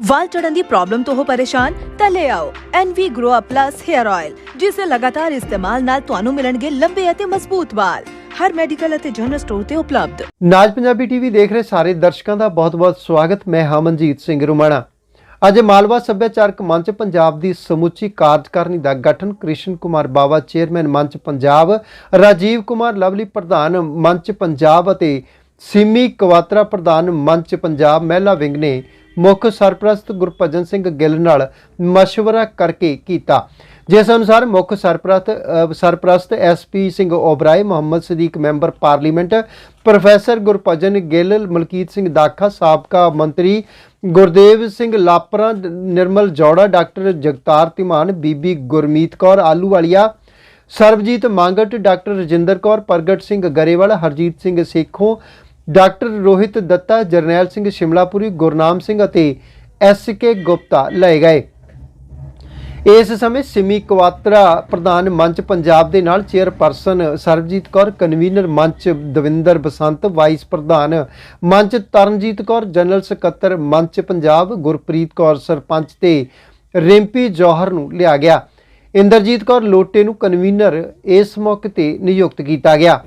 ਵਾਲ ਝੜਨ ਦੀ problem ਤੋਂ ਹੋ ਪਰੇਸ਼ਾਨ, ਤਾਂ ਲੈ ਆਓ NV Grow Up Plus Hair Oil ਜਿਸ ਦੇ ਲਗਾਤਾਰ ਇਸਤੇਮਾਲ ਨਾਲ ਤੁਹਾਨੂੰ ਮਿਲਣਗੇ ਲੰਬੇ ਅਤੇ ਮਜ਼ਬੂਤ ਵਾਲ। ਹਰ ਮੈਡੀਕਲ ਅਤੇ ਜਨਰਲ ਸਟੋਰ ਤੇ ਉਪਲਬਧ। ਨਾਜ ਪੰਜਾਬੀ ਟੀਵੀ ਦੇਖ ਰਹੇ ਸਾਰੇ ਦਰਸ਼ਕਾਂ ਦਾ ਬਹੁਤ-ਬਹੁਤ ਸਵਾਗਤ। ਮੈਂ ਹਾਂ ਮਨਜੀਤ ਸਿੰਘ ਰੁਮਾਣਾ। ਅੱਜ ਮਾਲਵਾ ਸੱਭਿਆਚਾਰਕ ਮੰਚ ਪੰਜਾਬ ਦੀ ਸਮੁੱਚੀ ਕਾਰਜਕਾਰਨੀ ਦਾ ਗਠਨ ਕ੍ਰਿਸ਼ਨ ਕੁਮਾਰ ਬਾਵਾ ਚੇਅਰਮੈਨ ਮੰਚ ਪੰਜਾਬ, ਰਾਜੀਵ ਕੁਮਾਰ ਲਵਲੀ, ਪ੍ਰਧਾਨ ਮੰਚ ਪੰਜਾਬ ਅਤੇ ਸਿਮੀ ਕਵਾਤਰਾ, ਪ੍ਰਧਾਨ ਮੰਚ ਪੰਜਾਬ ਮਹਿਲਾ ਵਿੰਗ ਨੇ ਮੁੱਖ ਸਰਪ੍ਰਸਤ ਗੁਰਭਜਨ ਸਿੰਘ ਗਿੱਲ ਨਾਲ ਮਸ਼ਵਰਾ ਕਰਕੇ ਕੀਤਾ। ਜਿਸ ਅਨੁਸਾਰ ਮੁੱਖ ਸਰਪ੍ਰਸਤ ਅ, ਸਰਪ੍ਰਸਤ SP Singh Oberoi Muhammad Sadiq member parliament professor Gurbhajan Gill Malkit Singh Dakha ਸਾਬਕਾ ਮੰਤਰੀ ਗੁਰਦੇਵ ਸਿੰਘ ਲਾਪਰਾ ਨਿਰਮਲ ਜੋੜਾ doctor Jagtar Dhiman Bibi Gurmeet Kaur Ahluwalia Sarabjit Mangat doctor Rajinder Kaur Pargat Singh Grewal Harjit Singh Sekhon doctor Rohit Dutta, Jarnail Singh Shimlapuri, Gurnam Singh ਅਤੇ S ਕੇ ਗੁਪਤਾ ਲਏ ਗਏ। ਇਸ ਸਮੇਂ ਸਿਮੀ ਕਵਾਤਰਾ ਪ੍ਰਧਾਨ ਮੰਚ ਪੰਜਾਬ ਦੇ ਨਾਲ ਚੇਅਰਪਰਸਨ ਸਰਬਜੀਤ ਕੌਰ, ਕਨਵੀਨਰ ਮੰਚ ਦਵਿੰਦਰ ਬਸੰਤ, ਵਾਈਸ ਪ੍ਰਧਾਨ ਮੰਚ ਤਰਨਜੀਤ ਕੌਰ, ਜਨਰਲ ਸਕੱਤਰ ਮੰਚ ਪੰਜਾਬ, ਗੁਰਪ੍ਰੀਤ ਕੌਰ ਸਰਪੰਚ ਤੇ ਰਿੰਪੀ ਜੋਹਰ ਨੂੰ ਲਿਆ ਗਿਆ। ਇੰਦਰਜੀਤ ਕੌਰ ਲੋਟੇ ਨੂੰ ਕਨਵੀਨਰ ਇਸ ਮੌਕੇ ਤੇ ਨਿਯੁਕਤ ਕੀਤਾ ਗਿਆ।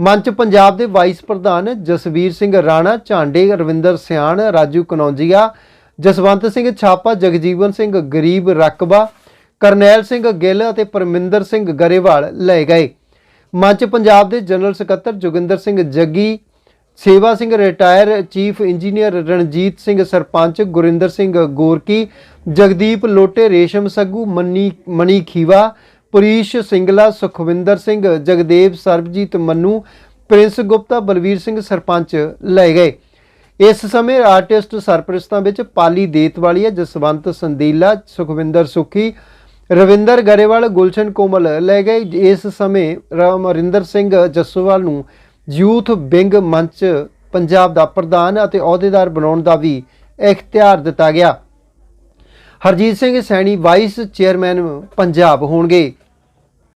ਮੰਚ ਪੰਜਾਬ ਦੇ ਵਾਈਸ ਪ੍ਰਧਾਨ ਜਸਵੀਰ ਸਿੰਘ ਰਾਣਾ, ਝਾਂਡੇ ਰਵਿੰਦਰ ਸਿਆਣ, ਰਾਜੂ ਕਨੌਂਜੀਆ, ਜਸਵੰਤ ਸਿੰਘ ਛਾਪਾ, ਜਗਜੀਵਨ ਸਿੰਘ ਗਰੀਬ ਰਕਬਾ, ਕਰਨੈਲ ਸਿੰਘ ਗਿੱਲ ਅਤੇ ਪਰਮਿੰਦਰ ਸਿੰਘ ਗਰੇਵਾਲ ਲਏ ਗਏ। ਮੰਚ ਪੰਜਾਬ ਦੇ ਜਨਰਲ ਸਕੱਤਰ Joginder Singh Jaggi, Sewa Singh retire chief engineer Ranjit Singh sarpanch Gurinder Singh Gorki, Jagdeep Lote, Resham Saggu, Manni Mani Khiva Purish Singla, Sukhwinder Singh, Jagdev, Sarabjit, Mannu, Prince Gupta, Balvir Singh sarpanch ਲਏ ਗਏ। ਇਸ ਸਮੇਂ artist ਸਰਪ੍ਰਸਤਾਂ ਵਿੱਚ ਪਾਲੀ ਦੇਤਵਾਲੀਆ ਜਸਵੰਤ ਸੰਦੀਲਾ, ਸੁਖਵਿੰਦਰ ਸੁਖੀ, ਰਵਿੰਦਰ ਗਰੇਵਾਲ, ਗੁਲਸ਼ਨ ਕੋਮਲ ਲੈ ਗਏ। ਇਸ ਸਮੇਂ ਰਮਰਿੰਦਰ ਸਿੰਘ ਜੱਸੋਵਾਲ ਨੂੰ ਯੂਥ ਵਿੰਗ ਮੰਚ ਪੰਜਾਬ ਦਾ ਪ੍ਰਧਾਨ ਅਤੇ ਅਹੁਦੇਦਾਰ ਬਣਾਉਣ ਦਾ ਵੀ ਇਖਤਿਆਰ ਦਿੱਤਾ ਗਿਆ। ਹਰਜੀਤ ਸਿੰਘ ਸੈਣੀ ਵਾਈਸ ਚੇਅਰਮੈਨ ਪੰਜਾਬ ਹੋਣਗੇ।